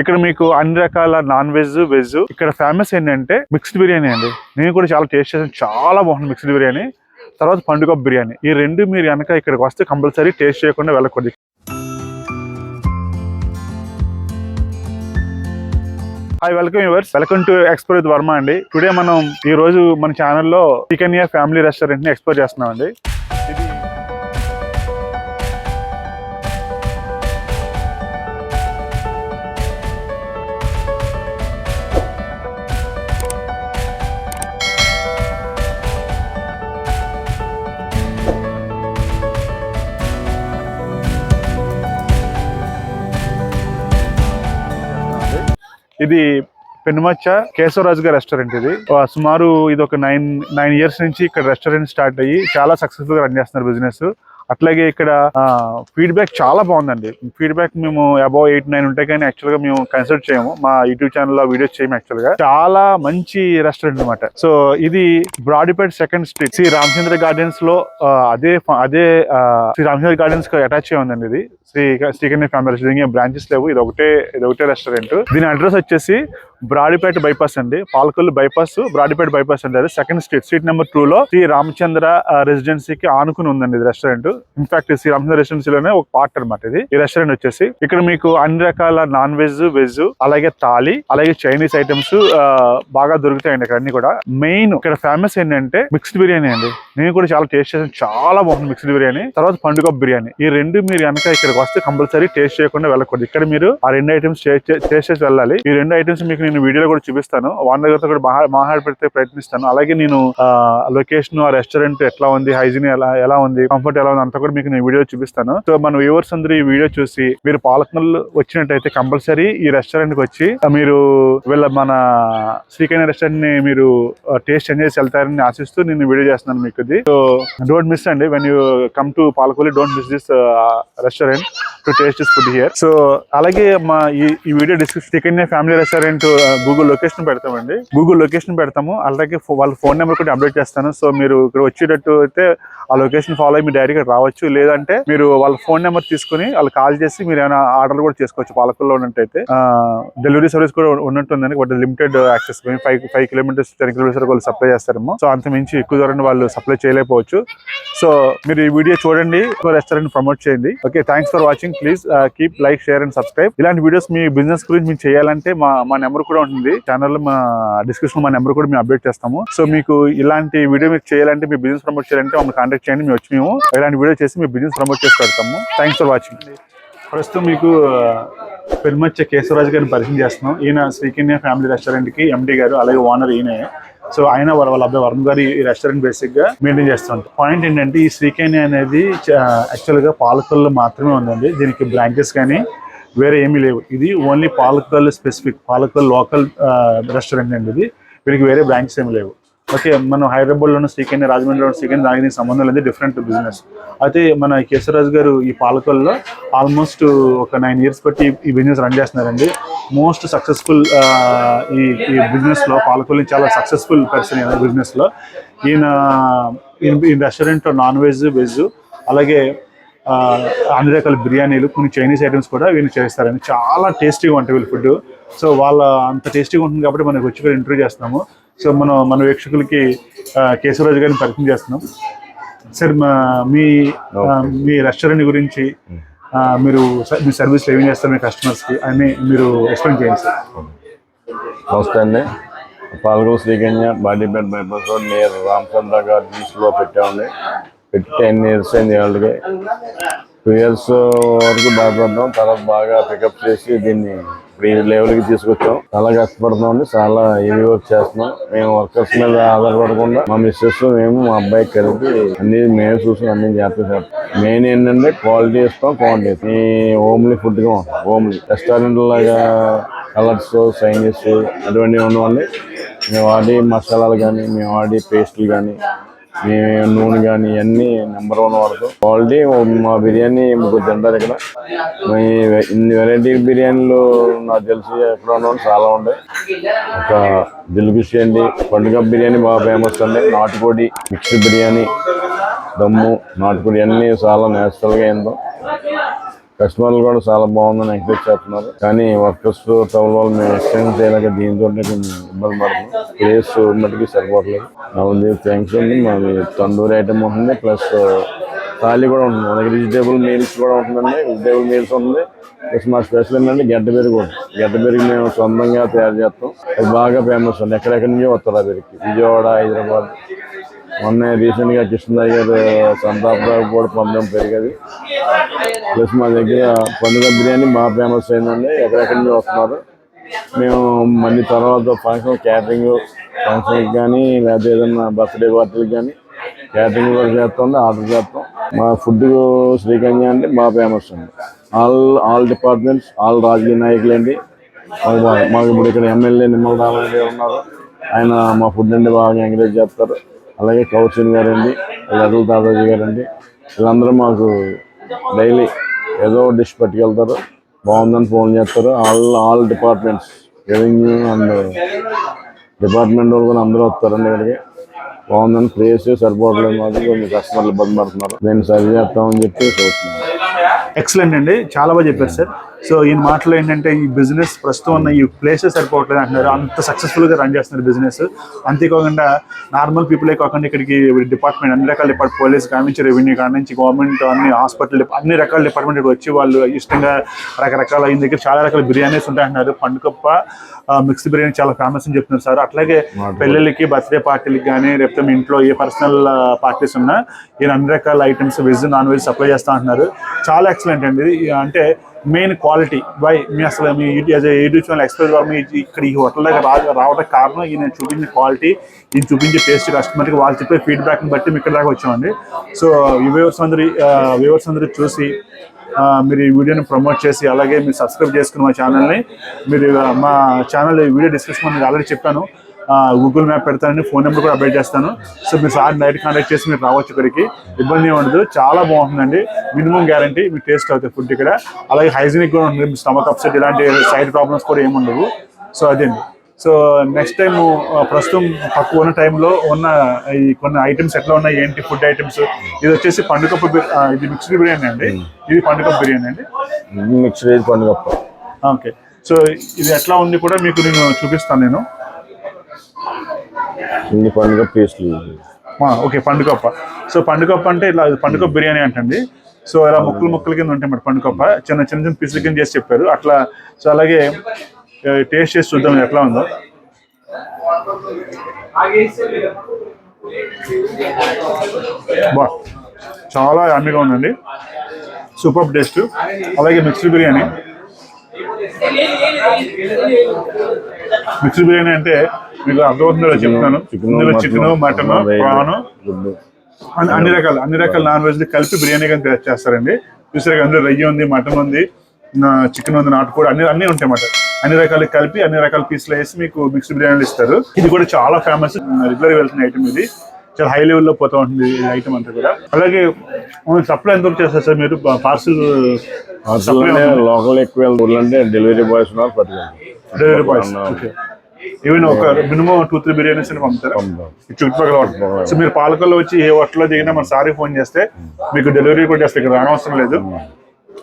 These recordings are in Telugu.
ఇక్కడ మీకు అన్ని రకాల నాన్ వెజ్ వెజ్. ఇక్కడ ఫేమస్ ఏంటంటే మిక్స్డ్ బిర్యానీ అండి. నేను కూడా చాలా టేస్ట్ చేసాను చాలా బాగుంది మిక్స్డ్ బిర్యానీ. తర్వాత పండుగ బిర్యానీ. ఈ రెండు మీరు కనుక ఇక్కడికి వస్తే కంపల్సరీ టేస్ట్ చేయకుండా వెళ్ళకూడదు. Hi welcome yours welcome to explore with Varma అండి. టుడే మనం ఈ రోజు మన ఛానల్లో చికెన్ ఫ్యామిలీ రెస్టారెంట్ని ఎక్స్ప్లోర్ చేస్తున్నాం అండి ఇది పెనుమచ్చ కేశవరాజు గారి రెస్టారెంట్ ఇది. సుమారు ఇది ఒక నైన్ నైన్ ఇయర్స్ నుంచి ఇక్కడ రెస్టారెంట్ స్టార్ట్ అయ్యి చాలా సక్సెస్ఫుల్గా రన్ చేస్తున్నారు బిజినెస్ అట్లాగే ఇక్కడ ఫీడ్బ్యాక్ చాలా బాగుందండి. ఫీడ్బ్యాక్ మేము అబౌవ్ ఎయిట్ నైన్ ఉంటాయి కానీ యాక్చువల్గా మేము కన్సిడర్ చేయము. మా యూట్యూబ్ ఛానల్లో వీడియోస్ చేయము యాక్చువల్గా. చాలా మంచి రెస్టారెంట్ అన్నమాట. సో ఇది బ్రాడీపేట్ సెకండ్ స్ట్రీట్ శ్రీ రామచంద్ర గార్డెన్స్లో అదే అదే శ్రీ రామచంద్ర గార్డెన్స్కి అటాచ్ అయి ఉందండి ఇది. శ్రీ శ్రీకన్య ఫ్యామిలీ బ్రాంచెస్ లేవు. ఇది ఒకటే ఇది ఒకటే రెస్టారెంట్ దీని అడ్రస్ వచ్చేసి బ్రాడిపేట బైపాస్ అండి. పాలకొల్లు బైపాస్ బ్రాడిపేట బైపాస్ అండి అది. Second street. Street number two లో శ్రీ రామచంద్ర రెసిడెన్సీకి ఆనుకుని ఉందండి ఇది restaurant. In fact Shri Ramachandra రెసిడెన్సీలోనే ఒక పార్ట్ అనమాట ఇది. ఈ రెస్టారెంట్ వచ్చేసి ఇక్కడ మీకు అన్ని రకాల నాన్ వెజ్ వెజ్ అలాగే థాలి అలాగే చైనీస్ ఐటమ్స్ బాగా దొరుకుతాయండి ఇక్కడ అన్ని కూడా. మెయిన్ ఇక్కడ ఫేమస్ ఏంటంటే మిక్స్డ్ బిర్యానీ అండి. నేను కూడా చాలా టేస్ట్ చేసాను చాలా బాగుంది మిక్స్డ్ బిర్యానీ. తర్వాత పండుగ బిర్యానీ. ఈ రెండు మీరు కనుక ఇక్కడికి వస్తే కంపల్సరీ టేస్ట్ చేయకుండా వెళ్ళకూడదు. ఇక్కడ మీరు ఆ రెండు ఐటమ్స్ టేస్ట్ చేసి వెళ్ళాలి. ఈ రెండు ఐటమ్స్ మీకు నేను వీడియోలో కూడా చూపిస్తాను. వాళ్ళ దగ్గరతో కూడా మాహా- మాట్లాడిపెడితే ప్రయత్నిస్తాను. అలాగే నేను లొకేషన్ ఆ రెస్టారెంట్ ఎట్లా ఉంది హైజీన్ ఎలా ఎలా ఉంది కంఫర్ట్ ఎలా ఉంది అంతా కూడా మీకు నేను వీడియో చూపిస్తాను. సో మన వ్యూవర్స్ అందరూ ఈ వీడియో చూసి మీరు పాలకనల్ వచ్చినట్టయితే కంపల్సరీ ఈ రెస్టారెంట్కి వచ్చి మీరు వీళ్ళ మన శ్రీకైన రెస్టారెంట్ని మీరు టేస్ట్ ఎంజాయ్ చేసి వెళ్తారని ఆశిస్తూ నేను వీడియో చేస్తున్నాను మీకు ఇది. సో డోంట్ మిస్ అండి when you come to Palakollu don't miss this restaurant to taste this food here so అలాగే మా ఈ video description Srikanya family restaurant Google location పెడతామండి. గూగుల్ లొకేషన్ పెడతాము. అలాగే వాళ్ళ ఫోన్ నెంబర్ కూడా అప్డేట్ చేస్తాను. సో మీరు ఇక్కడ వచ్చేటట్టు అయితే ఆ లొకేషన్ ఫాలో అయ్యి మీరు డైరెక్ట్గా రావచ్చు. లేదంటే మీరు వాళ్ళ ఫోన్ నెంబర్ తీసుకుని వాళ్ళు కాల్ చేసి మీరు ఏమైనా ఆర్డర్ కూడా చేసుకోవచ్చు. పాలకుల్లో ఉన్నట్టయితే. డెలివరీ సర్వీస్ కూడా ఉన్నట్టుందని but limited access five five kilometres ten kilometres వాళ్ళు సప్లై చేస్తారేమో. సో అంత మించి ఎక్కువ దూరం వాళ్ళు సప్లై చేయలేకపోవచ్చు. సో మీరు ఈ వీడియో చూడండి. రెస్టారెంట్ ప్రమోట్ చేయండి. Okay thanks for watching please keep like share and subscribe ఇలాంటి వీడియోస్ మీ బిజినెస్ గురించి మీరు చేయాలంటే మా మా నెంబర్ కూడా ఉంటుంది. ఛానల్ మా డిస్క్రిప్షన్ మా నెంబర్ కూడా మేము అప్డేట్ చేస్తాము. సో మీకు ఇలాంటి వీడియో మీకు చేయాలంటే మీ బిజినెస్ ప్రమోట్ చేయాలంటే మమ్మల్ని కాంటాక్ట్ చేయండి. మేము వచ్చి మేము ఇలాంటి వీడియో చేసి మీ బిజినెస్ ప్రమోట్ చేసి పెడతాము. థ్యాంక్స్ ఫర్ వాచింగ్ ప్రస్తుతం మీకు పెరుమచ్చ కేశవరాజు గారిని పరిచయం చేస్తున్నాం. ఈయన శ్రీకన్య ఫ్యామిలీ రెస్టారెంట్కి ఎండీ ఎండి గారు అలాగే ఓనర్ ఈయనే. సో ఆయన వాళ్ళ వాళ్ళ అబ్బాయి వరుణ్ గారు ఈ రెస్టారెంట్ బేసిక్గా మెయింటైన్ చేస్తుంటారు. పాయింట్ ఏంటంటే ఈ శ్రీకన్య అనేది యాక్చువల్గా పాలకొల్లు మాత్రమే ఉందండి. దీనికి బ్రాంచెస్ కానీ వేరే ఏమీ లేవు. ఇది only Palakollu specific Palakollu local restaurant అండి ఇది. వీరికి వేరే బ్రాంచెస్ ఏమి లేవు. ఓకే మనం హైదరాబాద్లోనూ లోను రాజమండ్రిలోనూ రాజమండ్రిలో దానికి సంబంధం లేదు డిఫరెంట్ బిజినెస్ అయితే మన కేశవరాజు గారు ఈ పాలకొల్లో ఆల్మోస్ట్ ఒక నైన్ ఇయర్స్ బట్టి ఈ బిజినెస్ రన్ చేస్తున్నారండి. మోస్ట్ సక్సెస్ఫుల్ ఈ ఈ బిజినెస్లో లో చాలా సక్సెస్ఫుల్ పర్సన్ బిజినెస్లో ఈయన ఈ రెస్టారెంట్ నాన్ వెజ్ వెజ్ అలాగే అన్ని రకాల బిర్యానీలు కొన్ని చైనీస్ ఐటమ్స్ కూడా వీళ్ళు చేస్తారండి. చాలా టేస్టీగా ఉంటాయి వీళ్ళ ఫుడ్ సో వాళ్ళ అంత టేస్టీగా ఉంటుంది కాబట్టి మనకి వచ్చి కూడా ఇంటర్వ్యూ చేస్తున్నాము. సో మనం మన వీక్షకులకి కేశవరాజు గారిని పరిచయం చేస్తున్నాం. సార్ మా మీ రెస్టారెంట్ గురించి మీరు మీ సర్వీస్ ఏమేం చేస్తారు మీ కస్టమర్స్కి అని మీరు ఎక్స్ప్లెయిన్ చేయండి సార్ నమస్తే అండి. పాల్గొన Srikanya Brodipet bypass road near Ramachandra గార్డెన్స్లో పెట్టామండి. పెట్టి టెన్ ఇయర్స్ అయింది వాళ్ళకి టూ ఇయర్స్ వరకు బాధపడ్డాం తర్వాత బాగా పికప్ చేసి దీన్ని ఫ్రీ ఈ లెవెల్కి తీసుకొచ్చాం. చాలా కష్టపడుతున్నాం చాలా హెవీ వర్క్ చేస్తున్నాం. మేము వర్కర్స్ మీద ఆధారపడకుండా మా మిస్సెస్ మేము మా అబ్బాయి కలిపి అన్ని మేము చూసి అన్ని చేస్తాం. మెయిన్ ఏంటంటే క్వాలిటీ ఇస్తాం క్వాంటిటీ ఈ హోమ్లీ ఫుడ్గా ఉంటాం హోమ్లీ రెస్టారెంట్ లాగా కలర్స్ చైనీస్ అటువంటివి ఉండవండి మేము వాడి మసాలాలు కానీ మేము వాడి పేస్టులు కానీ మేము నూనె కానీ ఇవన్నీ నెంబర్ వన్ వాడుతాం. క్వాలిటీ మా బిర్యానీ మీకు తింటారు ఇక్కడ మీ ఇన్ని వెరైటీ బిర్యానీలు నాకు తెలిసి ఎక్కడ ఉండవు చాలా ఉంటాయి ఒక దిల్గుషి అండి పండుగ బిర్యానీ బాగా ఫేమస్ అండి. నాటుకోడి మిక్స్డ్ బిర్యానీ దమ్ము నాటుకోడి అన్నీ చాలా నేచురల్గా ఏందో కస్టమర్లు కూడా చాలా బాగుందని ఎంకరేజ్ చేస్తున్నారు. కానీ వర్కర్స్ టౌన్ వాళ్ళు మేము ఎక్స్టెండ్ చేయలేక దీంతో కొంచెం ఇబ్బంది పడుతున్నాం ప్లేస్ మటుకి సరిపోవట్లేదు. థ్యాంక్స్ అండి. మాది తందూరి ఐటమ్ ఉంటుంది. ప్లస్ థాలీ కూడా ఉంటుంది. మనకి వెజిటేబుల్ మీల్స్ కూడా ఉంటుందండి. వెజిటేబుల్ మీల్స్ ఉంటుంది ప్లస్ మా స్పెషల్ ఏంటంటే గడ్డ పెరుగు ఉంటుంది గడ్డ పెరుగు మేము సొంతంగా తయారు చేస్తాం. అది బాగా ఫేమస్ ఉంది ఎక్కడెక్కడి నుంచో వస్తారు ఆ పెరుగు విజయవాడ హైదరాబాద్. మొన్న రీసెంట్గా కృష్ణయ్య గారు సంతాపరావు కూడా పొందడం పెరిగేది. ప్లస్ మా దగ్గర పండుగ బిర్యానీ బాగా ఫేమస్ అయిందండి. ఎక్కడెక్కడి నుంచి వస్తున్నారు? మేము మళ్ళీ తర్వాత ఫంక్షన్ క్యాటరింగ్ ఫంక్షన్కి కానీ లేకపోతే ఏదైనా బర్త్డే పార్టీలకు కానీ క్యాటరింగ్ కూడా చేస్తాం ఆర్డర్ చేస్తాం. మా ఫుడ్ శ్రీకన్య అంటే బాగా ఫేమస్ అండి. ఆల్ ఆల్ డిపార్ట్మెంట్స్ ఆల్ రాజకీయ నాయకులు అండి మాకు ఇప్పుడు ఇక్కడ ఎమ్మెల్యే నిమ్మల రామారెడ్డి ఉన్నారు. ఆయన మా ఫుడ్ అండి బాగా ఎంకరేజ్ చేస్తారు. అలాగే కౌశల్ గారండి లడ్డు దాదాజీ గారండి. వీళ్ళందరూ మాకు డైలీ ఏదో డిష్ పట్టుకెళ్తారు బాగుందని ఫోన్ చేస్తారు. All all departments revenue and department వాళ్ళు కూడా అందరూ వస్తారండి ఇక్కడికి. బాగుందని ప్లేస్ సరిపోవట్లేదు మాకు కొన్ని కస్టమర్లు ఇబ్బంది పడుతున్నారు. నేను సరి చేస్తామని చెప్పి చూస్తున్నాను ఎక్సలెంట్ అండి. చాలా బాగా చెప్పారు సార్. సో ఈ మాటలో ఏంటంటే ఈ బిజినెస్ ప్రస్తుతం ఉన్న ఈ ప్లేసెస్ సరిపోవట్లేదు అంటున్నారు. అంత సక్సెస్ఫుల్గా రన్ చేస్తున్నారు బిజినెస్ అంతేకాకుండా నార్మల్ పీపులే కాకుండా ఇక్కడికి డిపార్ట్మెంట్ అన్ని రకాల డిపార్ట్ పోలీస్ కానించి రెవెన్యూ కానించి గవర్నమెంట్ అన్ని హాస్పిటల్ అన్ని రకాల డిపార్ట్మెంట్ వచ్చి వాళ్ళు ఇష్టంగా రకరకాల ఈ దగ్గర చాలా రకాల బిర్యానీస్ ఉంటాయి అంటున్నారు. పండుగప్ప మిక్స్డ్ బిర్యానీ చాలా ఫేమస్ అని చెప్తున్నారు సార్. అట్లాగే పెళ్ళిళ్ళకి బర్త్డే పార్టీలకి కానీ లేకపోతే మీ ఇంట్లో ఏ పర్సనల్ పార్టీస్ ఉన్నా ఈయన అన్ని రకాల items veg non veg supply చేస్తా అంటున్నారు. చాలా ఎక్సలెంట్ అండి. ఇది అంటే మెయిన్ క్వాలిటీ బై మీ అసలు మీ యాజ్ యూట్యూబ్ ఛానల్ ఎక్స్ప్రెస్ ద్వారా మీ ఇక్కడ ఈ హోటల్ దగ్గర రా రావడానికి కారణం ఈ నేను చూపించిన క్వాలిటీ ఈయన చూపించే టేస్ట్ కస్టమర్కి వాళ్ళు చెప్పే ఫీడ్బ్యాక్ని బట్టి మేము ఇక్కడ దాకా వచ్చామండి. సో వ్యూవర్స్ అందరి వ్యూవర్స్ అందరూ చూసి మీరు ఈ వీడియోని ప్రమోట్ చేసి అలాగే మీరు సబ్స్క్రైబ్ చేసుకున్న మా ఛానల్ని మీరు మా ఛానల్ వీడియో డిస్క్రిప్షన్ ఆల్రెడీ చెప్పాను. గూగుల్ మ్యాప్ పెడతానని ఫోన్ నెంబర్ కూడా అప్డేట్ చేస్తాను. సో మీరు సార్ డైరెక్ట్ కాంటాక్ట్ చేసి మీరు రావచ్చు ఇక్కడికి. ఇబ్బంది ఉండదు. చాలా బాగుంటుందండి. మినిమం గ్యారంటీ మీకు టేస్ట్ అవుతుంది ఫుడ్ ఇక్కడ. అలాగే హైజీనిక్ కూడా ఉంటుంది. మీ స్టమక్ అప్సెట్ ఇలాంటి సైడ్ ప్రాబ్లమ్స్ కూడా ఏమి ఉండవు. సో అదండి సో నెక్స్ట్ టైం ప్రస్తుతం తక్కువ ఉన్న టైంలో ఉన్న ఈ కొన్ని ఐటమ్స్ ఎట్లా ఉన్నాయి ఏంటి ఫుడ్ ఐటమ్స్ ఇది వచ్చేసి పండుగ ఇది మిక్స్డ్ బిర్యానీ అండి. ఇది పండుగ బిర్యానీ అండి. మిక్స్డ్ వెజ్ పండుగ ఓకే. సో ఇది ఎట్లా ఉంది కూడా మీకు నేను చూపిస్తాను నేను. చిన్ని పండుగ పీస్లు. ఓకే పండుగప్ప. సో పండుగప్ప అంటే ఇలా పండుగ బిర్యానీ అంటండి. సో ఇలా ముక్కలు ముక్కలు కింద ఉంటాయి మరి పండుగప్ప. చిన్న చిన్న చిన్న పీసుల కింద చేసి చెప్పారు. అట్లా సో అలాగే టేస్ట్ చేసి చూద్దాం ఎట్లా ఉందో. బా చాలా అమ్మిగా ఉందండి. సూపర్ టేస్ట్ అలాగే మిక్స్డ్ బిర్యానీ. మిక్స్డ్ బిర్యానీ అంటే మీకు అర్థమవుతుందో చెప్తాను. ఇందులో చికెన్ మటన్ ప్రాన్ అన్ని రకాల అన్ని రకాల నాన్ వెజ్ కలిపి బిర్యానీ కానీ తయారు చేస్తారండి. చూసారు అందులో రొయ్య ఉంది మటన్ ఉంది చికెన్ ఉంది నాటుకోడి అన్ని అన్ని ఉంటాయి అన్నమాట. అన్ని రకాలు కలిపి అన్ని రకాల పీసులు వేసి మీకు మిక్స్డ్ బిర్యానీలు ఇస్తారు. ఇది కూడా చాలా ఫేమస్. రెగ్యులర్ వెళ్తున్న ఐటమ్ ఇది. చాలా హై లెవెల్లో పోతా ఉంటుంది ఈ ఐటమ్ అంతా కూడా. అలాగే సప్లై ఎంతవరకు చేస్తారు సార్ మీరు? పార్సల్ లోకల్ ఎక్కువ ఊర్లంటే డెలివరీ బాయ్స్ ఉన్నారు డెలివరీ బాయ్స్ ఈవెన్ ఒక మినిమం టూ త్రీ బిర్యానీస్ అని పంపుతారా? చుట్టుపక్కల సో మీరు పాలకొల్లో వచ్చి ఏ హోటల్లో దిగినా మన సారీ ఫోన్ చేస్తే మీకు డెలివరీ కూడా చేస్తే ఇక్కడ రానవసరం లేదు.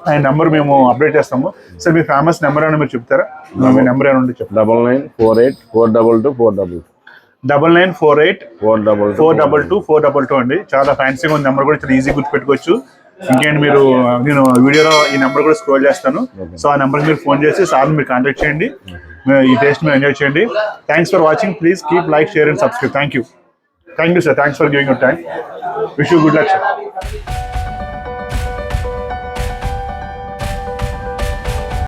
ఆయన నెంబర్ మేము అప్డేట్ చేస్తాము. సో మీ ఫేమస్ నెంబర్ అని మీరు చెప్తారా? మీ నెంబర్ ఏమైనా ఉంటే చెప్తారా double nine four eight four double two four double double nine four eight four double four double two four double two అండి. చాలా ఫ్యాన్సీగా ఉంది. నెంబర్ కూడా చాలా ఈజీ గుర్తుపెట్టుకోవచ్చు. ఇంకేంటి మీరు నేను వీడియోలో ఈ నెంబర్ కూడా స్క్రోల్ చేస్తాను. సో ఆ నెంబర్కి మీరు ఫోన్ చేసి సార్ మీరు కాంటాక్ట్ చేయండి. ఈ టేస్ట్ మీరు ఎంజాయ్ చేయండి. Thanks for watching please keep like share and subscribe thank you thank you sir thanks for giving your time wish you good luck sir